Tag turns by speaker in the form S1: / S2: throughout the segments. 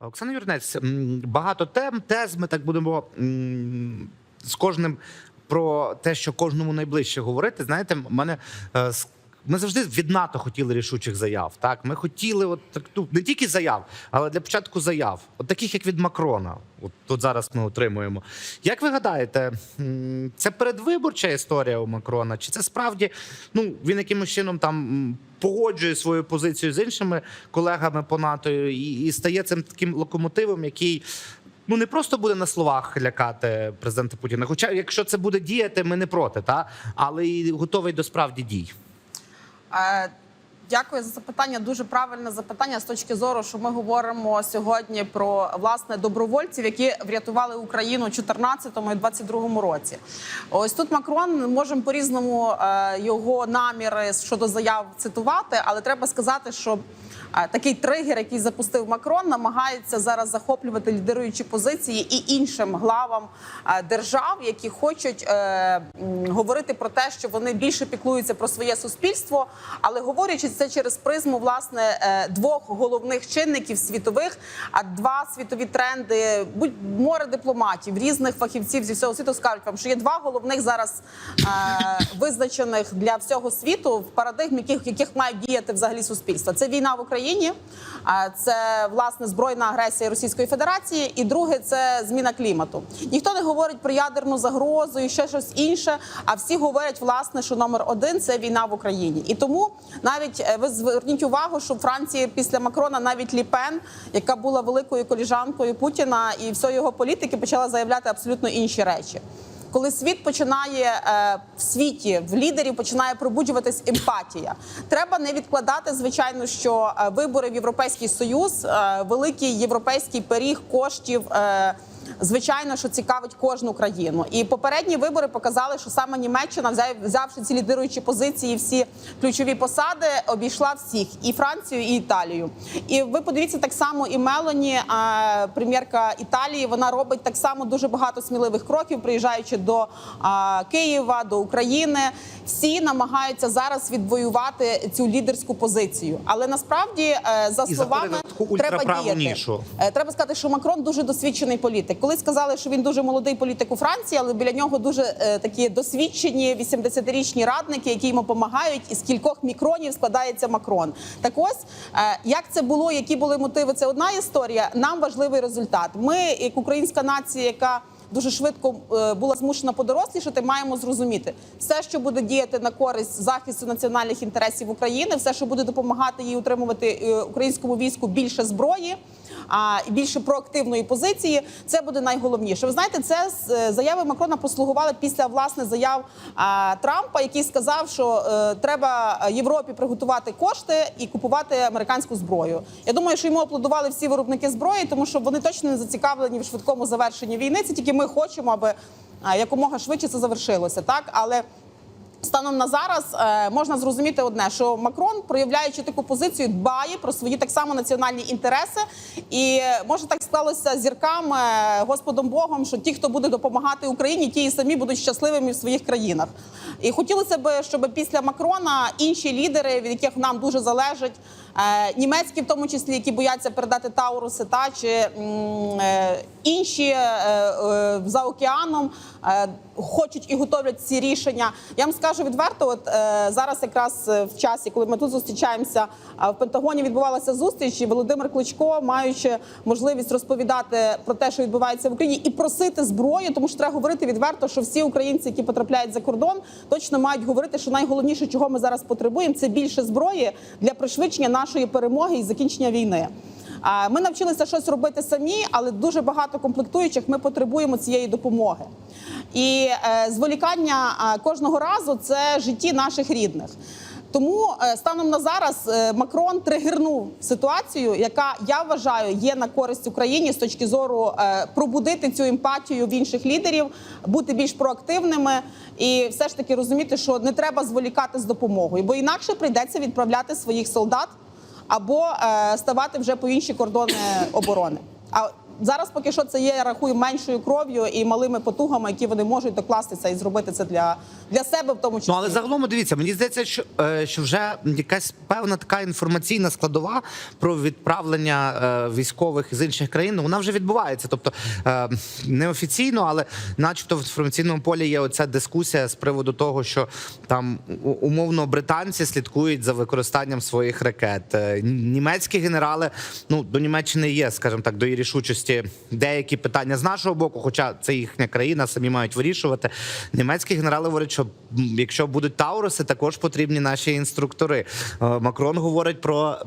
S1: Оксана Юрнець, багато тем, тез. Ми так будемо з кожним про те, що кожному найближче говорити. Знаєте, в мене е, ми завжди від НАТО хотіли рішучих заяв. Так, ми хотіли, от ну, не тільки заяв, але для початку заяв, от таких як від Макрона. От тут зараз ми отримуємо. Як ви гадаєте, це передвиборча історія у Макрона? Чи це справді ну він якимось чином там погоджує свою позицію з іншими колегами по НАТО і, і стає цим таким локомотивом, який. Ну не просто буде на словах лякати президента Путіна. Хоча, якщо це буде діяти, ми не проти, та але і готовий до справді дій.
S2: Е, Дякую за запитання. Дуже правильне запитання з точки зору, що ми говоримо сьогодні про власне добровольців, які врятували Україну у 2014 і 2022 році. Ось тут Макрон можемо по різному його наміри щодо заяв цитувати, але треба сказати, що е, такий тригер, який запустив Макрон, намагається зараз захоплювати лідируючі позиції і іншим главам е, держав, які хочуть е, говорити про те, що вони більше піклуються про своє суспільство, але говорячи це через призму власне е, двох головних чинників світових, а два світові тренди, будь море дипломатів, різних фахівців зі всього світу скажуть вам, що є два головних зараз е, визначених для всього світу в парадигмі, яких, яких мають діяти взагалі суспільства. Це війна в Україні, це власне збройна агресія Російської Федерації, і друге це зміна клімату. Ніхто не говорить про ядерну загрозу і ще щось інше. А всі говорять власне, що номер один це війна в Україні. І тому навіть е, ви зверніть увагу, що Франції після Макрона навіть Ліпен, яка була великою коліжанкою Путіна і всієї його політики, почала заявляти абсолютно інші речі. Коли світ починає е, в світі в лідерів починає пробуджуватись емпатія, треба не відкладати. Звичайно, що е, вибори в Європейський Союз, е, великий європейський пиріг коштів. Звичайно, що цікавить кожну країну, і попередні вибори показали, що саме Німеччина, взяв- взявши ці лідируючі позиції, всі ключові посади, обійшла всіх і Францію, і Італію. І ви подивіться так само, і Мелоні, прем'єрка Італії, вона робить так само дуже багато сміливих кроків, приїжджаючи до Києва, до України. Всі намагаються зараз відвоювати цю лідерську позицію. Але насправді, е, за словами, треба діяти.
S1: нішу.
S2: Е, Треба сказати, що Макрон дуже досвідчений політик. Колись сказали, що він дуже молодий політик у Франції, але біля нього дуже е, такі досвідчені 80-річні радники, які йому допомагають. Із кількох мікронів складається Макрон. Так ось е, як це було, які були мотиви, це одна історія. Нам важливий результат. Ми, як українська нація, яка Дуже швидко е, була змушена подорослішати. Маємо зрозуміти все, що буде діяти на користь захисту національних інтересів України, все, що буде допомагати їй утримувати е, українському війську більше зброї, а більше проактивної позиції. Це буде найголовніше. Ви знаєте, це е, заяви Макрона послугували після власне заяв Трампа, який сказав, що е, треба Європі приготувати кошти і купувати американську зброю. Я думаю, що йому аплодували всі виробники зброї, тому що вони точно не зацікавлені в швидкому завершенні війни. Це тільки ми хочемо, аби якомога швидше це завершилося. Так, але Станом на зараз е, можна зрозуміти одне, що Макрон, проявляючи таку позицію, дбає про свої так само національні інтереси, і може так склалося зіркам е, Господом Богом, що ті, хто буде допомагати Україні, ті і самі будуть щасливими в своїх країнах. І хотілося б, щоб після Макрона інші лідери, від яких нам дуже залежить, німецькі, в тому числі, які бояться передати Тауруси, та чи е, інші е, е, за океаном е, хочуть і готовлять ці рішення. Я вам скажу відверто, от е, зараз якраз е, в часі, коли ми тут зустрічаємося, е, в Пентагоні відбувалася зустріч, і Володимир Кличко, маючи можливість розповідати про те, що відбувається в Україні, і просити зброю, тому що треба говорити відверто, що всі українці, які потрапляють за кордон, точно мають говорити, що найголовніше, чого ми зараз потребуємо, це більше зброї для пришвидшення нашої перемоги і закінчення війни. Ми навчилися щось робити самі, але дуже багато комплектуючих ми потребуємо цієї допомоги. І е, зволікання кожного разу це житті наших рідних. Тому е, станом на зараз е, Макрон тригернув ситуацію, яка я вважаю є на користь Україні з точки зору пробудити цю емпатію в інших лідерів, бути більш проактивними і все ж таки розуміти, що не треба зволікати з допомогою, бо інакше прийдеться відправляти своїх солдат або е, ставати вже по інші кордони оборони. А зараз поки що це є, я рахую, меншою кров'ю і малими потугами, які вони можуть докластися і зробити це для, для себе, в тому числі.
S1: Ну але загалом дивіться, мені здається, що, е, що вже якась певна така інформаційна складова про відправлення е, військових з інших країн ну, вона вже відбувається. Тобто е, неофіційно, але начебто в інформаційному полі є оця дискусія з приводу того, що там умовно британці слідкують за використанням своїх ракет. Німецькі генерали ну до Німеччини є, скажімо так, до її рішучості деякі питання з нашого боку, хоча це їхня країна, самі мають вирішувати. Німецькі генерали говорять, що якщо будуть тауруси, також потрібні наші інструктори. Е, Макрон говорить про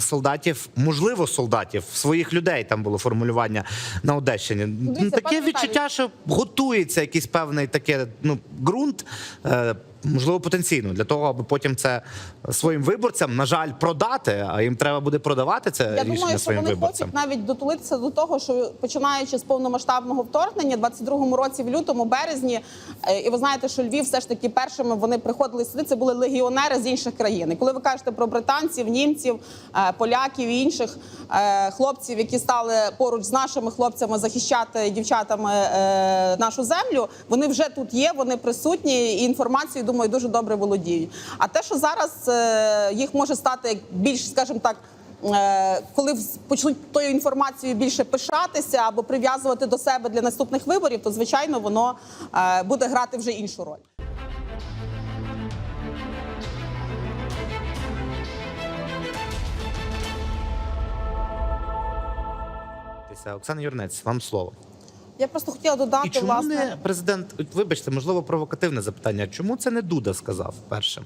S1: солдатів, можливо, солдатів своїх людей. Там було формулювання на Одещині.
S2: дивіться,
S1: Таке відчуття, що готується якийсь певний таке ну ґрунт. Можливо, потенційно для того, аби потім це своїм виборцям, на жаль, продати. А їм треба буде продавати це
S2: Я
S1: рішення
S2: думаю, що
S1: своїм
S2: вони
S1: виборцям.
S2: хочуть навіть дотулитися до того, що починаючи з повномасштабного вторгнення, 22-му році, в лютому, березні, е, і ви знаєте, що Львів все ж таки першими вони приходили сюди. Це були легіонери з інших країн. І коли ви кажете про британців, німців, е, поляків і інших е, хлопців, які стали поруч з нашими хлопцями захищати дівчатами нашу землю, вони вже тут є, вони присутні і інформацією, думаю, дуже добре володіють. А те, що зараз е, їх може стати більш, скажімо так. Е, коли почнуть тою інформацією більше пишатися або прив'язувати до себе для наступних виборів, то звичайно воно е, буде грати вже іншу роль.
S1: Оксана Юрнець, вам слово.
S2: Я просто хотіла додати
S1: І чому
S2: власне.
S1: не президент? Вибачте, можливо, провокативне запитання. Чому це не Дуда сказав першим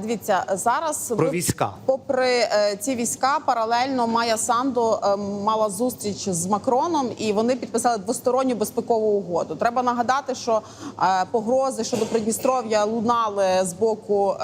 S2: Дивіться, зараз
S1: про війська?
S2: Попри е, ці війська, паралельно Майя Санду е, мала зустріч з Макроном, і вони підписали двосторонню безпекову угоду. Треба нагадати, що е, погрози щодо Придністров'я лунали з боку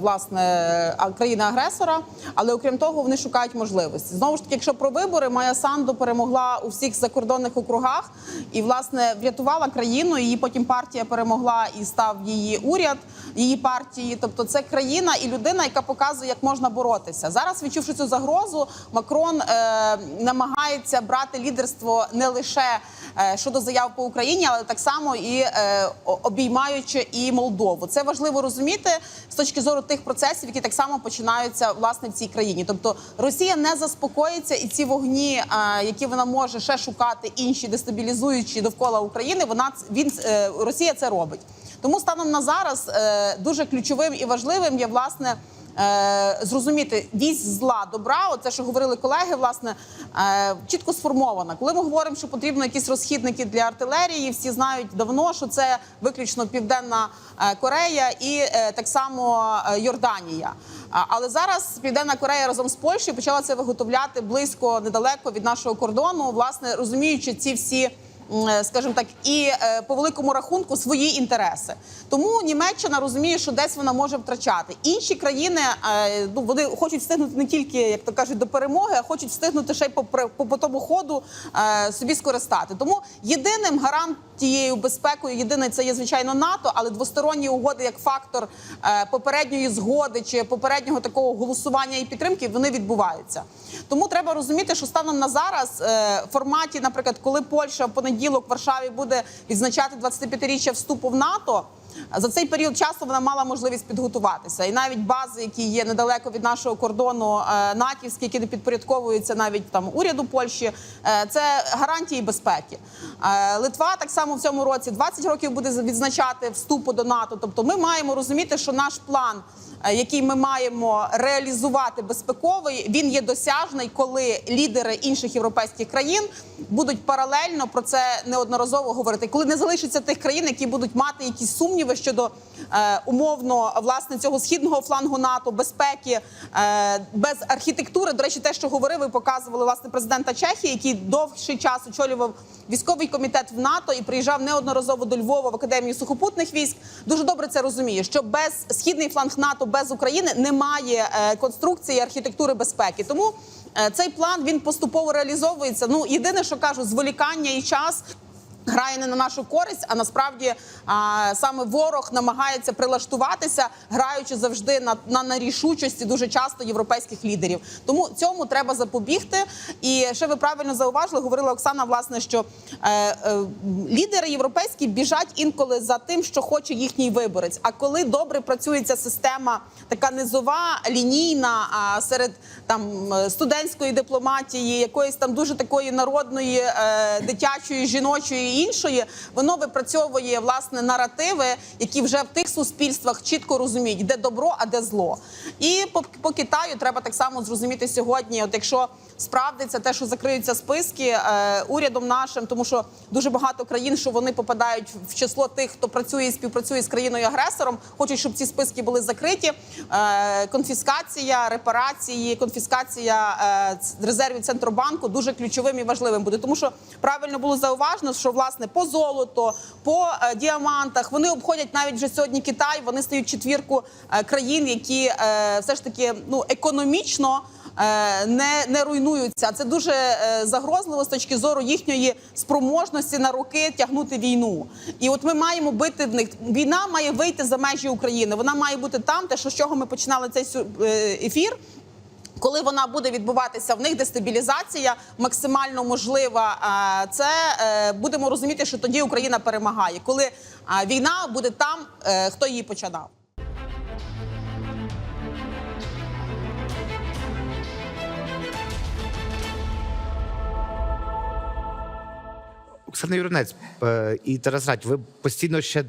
S2: власне країни-агресора. Але окрім того, вони шукають можливості. Знову ж таки, якщо про вибори, Майя Санду перемогла у всіх закордонних округах і власне врятувала країну. Її потім партія перемогла і став її уряд її партії. Тобто, це країна і людина, яка показує, як можна боротися. Зараз, відчувши цю загрозу, Макрон е, намагається брати лідерство не лише е, щодо заяв по Україні, але так само і е, обіймаючи і Молдову. Це важливо розуміти з точки зору тих процесів, які так само починаються власне в цій країні. Тобто Росія не заспокоїться, і ці вогні, е, які вона може ще шукати, інші дестабілізуючі довкола України, вона він е, Росія це робить. Тому станом на зараз е, дуже ключовим і важливим є власне. е, Зрозуміти вісь зла добра, оце що говорили колеги, власне е, чітко сформована. Коли ми говоримо, що потрібно якісь розхідники для артилерії, всі знають давно, що це виключно Південна Корея і так само Йорданія. Але зараз Південна Корея разом з Польщею почала це виготовляти близько недалеко від нашого кордону, власне розуміючи ці всі скажімо так, і е, по великому рахунку свої інтереси. Тому Німеччина розуміє, що десь вона може втрачати. Інші країни е, ну вони хочуть встигнути не тільки, як то кажуть, до перемоги, а хочуть встигнути ще й по, по, по тому ходу е, собі скористати. Тому єдиним гарантією безпекою, єдине це є звичайно НАТО, але двосторонні угоди як фактор е, попередньої згоди чи попереднього такого голосування і підтримки вони відбуваються. Тому треба розуміти, що станом на зараз е, в форматі, наприклад, коли Польща в понеділок в Варшаві буде відзначати 25-річчя вступу в НАТО. За цей період часу вона мала можливість підготуватися, і навіть бази, які є недалеко від нашого кордону, е, натівські, які не підпорядковуються навіть там уряду Польщі, е, це гарантії безпеки. Е, Литва так само в цьому році 20 років буде відзначати вступу до НАТО. Тобто, ми маємо розуміти, що наш план який ми маємо реалізувати безпековий, він є досяжний, коли лідери інших європейських країн будуть паралельно про це неодноразово говорити. Коли не залишиться тих країн, які будуть мати якісь сумніви щодо е, умовно власне цього східного флангу НАТО, безпеки е, без архітектури. До речі, те, що говорив, і показували власне президента Чехії, який довший час очолював військовий комітет в НАТО і приїжджав неодноразово до Львова в академію сухопутних військ. Дуже добре це розуміє, що без східний фланг НАТО без України немає е, конструкції архітектури безпеки. Тому е, цей план він поступово реалізовується. Ну єдине, що кажу, зволікання і час. Грає не на нашу користь, а насправді а, саме ворог намагається прилаштуватися, граючи завжди на, на, на рішучості дуже часто європейських лідерів. Тому цьому треба запобігти. І ще ви правильно зауважили, говорила Оксана, власне, що е, е, лідери європейські біжать інколи за тим, що хоче їхній виборець. А коли добре працює ця система, така низова, лінійна, а серед там студентської дипломатії, якоїсь там дуже такої народної, е, дитячої, жіночої іншої, воно випрацьовує власне наративи, які вже в тих суспільствах чітко розуміють, де добро, а де зло. І по, по Китаю треба так само зрозуміти сьогодні. От якщо справдиться те, що закриються списки е, урядом нашим, тому що дуже багато країн, що вони попадають в число тих, хто працює і співпрацює з країною агресором, хочуть, щоб ці списки були закриті. Е, конфіскація, репарації, конфіскація е, резервів центробанку дуже ключовим і важливим буде, тому що правильно було зауважено, що власне по золото, по діамантах вони обходять навіть вже сьогодні Китай. Вони стають четвірку країн, які все ж таки ну економічно не, не руйнуються. Це дуже е, загрозливо з точки зору їхньої спроможності на роки тягнути війну. І от ми маємо бити в них. Війна має вийти за межі України. Вона має бути там, те, що з чого ми починали цей е, ефір. Коли вона буде відбуватися, в них дестабілізація максимально можлива. е, Це е, будемо розуміти, що тоді Україна перемагає. Коли е, війна буде там, е, хто її починав.
S1: Оксана Юринець е, і Тарас Радь, ви постійно ще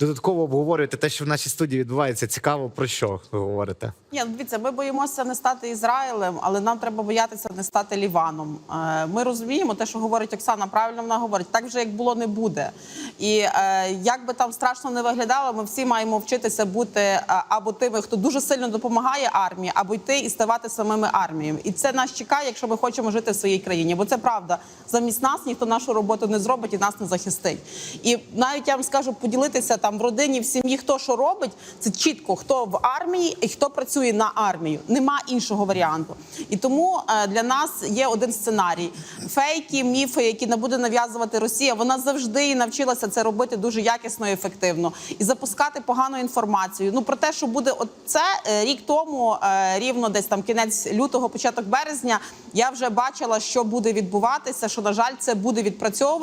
S1: додатково обговорюєте те, що в нашій студії відбувається. Цікаво про що ви говорите?
S2: Ні, ну, дивіться, ми боїмося не стати Ізраїлем, але нам треба боятися не стати Ліваном. Е, Ми розуміємо те, що говорить Оксана. Правильно вона говорить, так вже як було, не буде. І е, як би там страшно не виглядало, ми всі маємо вчитися бути або тими, хто дуже сильно допомагає армії, або йти і ставати самими арміями. І це нас чекає, якщо ми хочемо жити в своїй країні. Бо це правда. Замість нас ніхто нашу роботу не зробить і нас не захистить. І навіть я вам скажу поділитися там в родині, в сім'ї, хто що робить, це чітко хто в армії і хто працює на армію. Нема іншого варіанту. І тому е, для нас є один сценарій: фейки, міфи, які не буде нав'язувати Росія. Вона завжди навчилася це робити дуже якісно і ефективно і запускати погану інформацію. Ну про те, що буде от це е, рік тому, е, рівно десь там кінець лютого, початок березня. Я вже бачила, що буде відбуватися. Що на жаль, це буде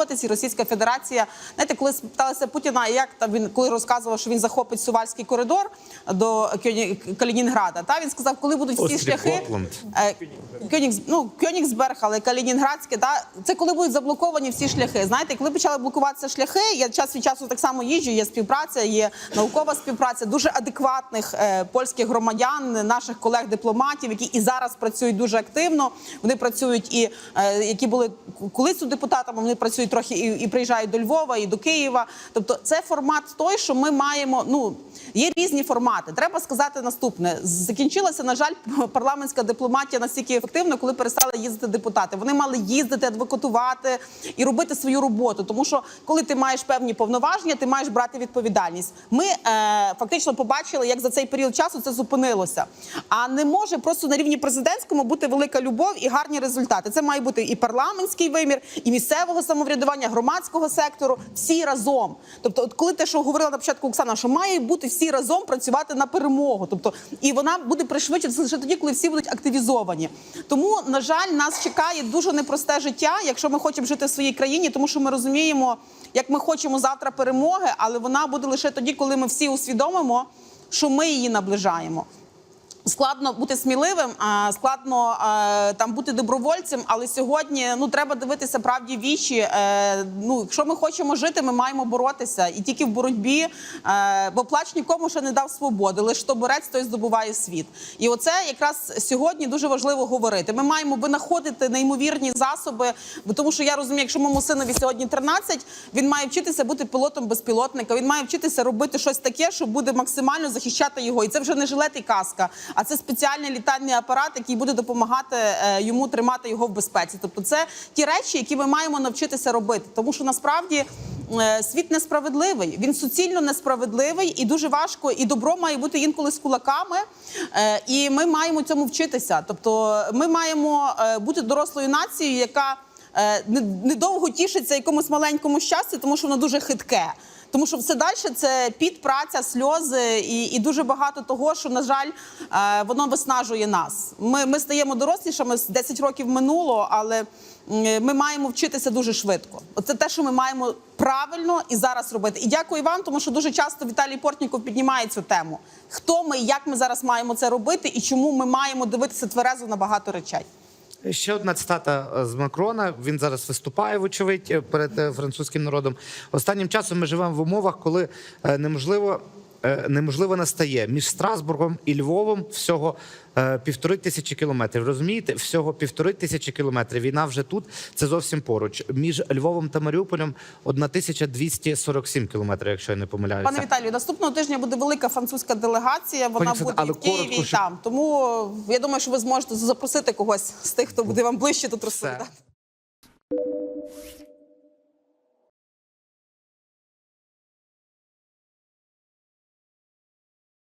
S2: відпрацьовуватись, і Російська Федерація, знаєте, коли спиталися Путіна, як там він коли розказував, що він захопить Сувальський коридор до Калінінграда. Та він сказав, коли будуть всі шляхи. Е, Кьонігс, ну, Кьонігсберг, але Калінінградське, та це коли будуть заблоковані всі шляхи. Знаєте, коли почали блокуватися шляхи, я час від часу так само їжджу. Є співпраця, є наукова співпраця дуже адекватних е, польських громадян, наших колег-дипломатів, які і зараз працюють дуже активно. Вони працюють і е, які були колись тут депутатами. Вони працюють трохи і, і приїжджають до Львова, і до Києва. Тобто, це формат той, що ми маємо. Ну є різні формати. Треба сказати наступне: закінчилася, на жаль, парламентська дипломатія настільки ефективно, коли перестали їздити депутати. Вони мали їздити, адвокатувати і робити свою роботу. Тому що коли ти маєш певні повноваження, ти маєш брати відповідальність. Ми е, фактично побачили, як за цей період часу це зупинилося. А не може просто на рівні президентському бути велика любов і гарні результати. Це має бути і парламентський вимір, і місцевого самоврядування, громадського сектору, всі разом. Тобто, от коли те, що говорила на початку Оксана, що має бути всі разом працювати на перемогу. Тобто, і вона буде пришвидшитися лише тоді, коли всі будуть активізовані. Тому, на жаль, нас чекає дуже непросте життя, якщо ми хочемо жити в своїй країні, тому що ми розуміємо, як ми хочемо завтра перемоги, але вона буде лише тоді, коли ми всі усвідомимо, що ми її наближаємо. Складно бути сміливим, а складно там бути добровольцем. Але сьогодні ну треба дивитися правді вічі. Е, ну, якщо ми хочемо жити, ми маємо боротися і тільки в боротьбі, е, бо плач нікому ще не дав свободи. Лише хто борець, той здобуває світ. І оце якраз сьогодні дуже важливо говорити. Ми маємо винаходити неймовірні засоби, бо тому що я розумію, якщо моєму синові сьогодні 13, він має вчитися бути пілотом безпілотника. Він має вчитися робити щось таке, що буде максимально захищати його. І це вже не жилет і каска, а це спеціальний літальний апарат, який буде допомагати е, йому тримати його в безпеці. Тобто, це ті речі, які ми маємо навчитися робити, тому що насправді. е, Світ несправедливий, він суцільно несправедливий і дуже важко. І добро має бути інколи з кулаками, е, і ми маємо цьому вчитися. Тобто, ми маємо бути дорослою нацією, яка недовго тішиться якомусь маленькому щастю, тому що воно дуже хитке. Тому що все далі це під, праця, сльози і, і дуже багато того, що на жаль, е, воно виснажує нас. Ми, ми стаємо дорослішими, з 10 років минуло, але ми маємо вчитися дуже швидко. Оце те, що ми маємо правильно і зараз робити. І дякую вам, тому що дуже часто Віталій Портніков піднімає цю тему. Хто ми, як ми зараз маємо це робити, і чому ми маємо дивитися тверезо на багато речей.
S1: Ще одна цитата е, з Макрона. Він зараз виступає, вочевидь, е, перед е, французьким народом. Останнім часом ми живемо в умовах, коли неможливо. Е, Неможливо настає між Страсбургом і Львовом всього е, півтори тисячі кілометрів. Розумієте, всього півтори тисячі кілометрів. Війна вже тут. Це зовсім поруч. Між Львовом та Маріуполем 1247 кілометрів, якщо я не помиляюся.
S2: Пане Віталію, наступного тижня буде велика французька делегація. Вона
S1: Пані
S2: буде
S1: але
S2: в Києві
S1: коротко,
S2: і
S1: щоб-
S2: там. Тому я думаю, що ви зможете запросити когось з тих, хто буде вам ближче тут
S1: Все.
S2: розповідати.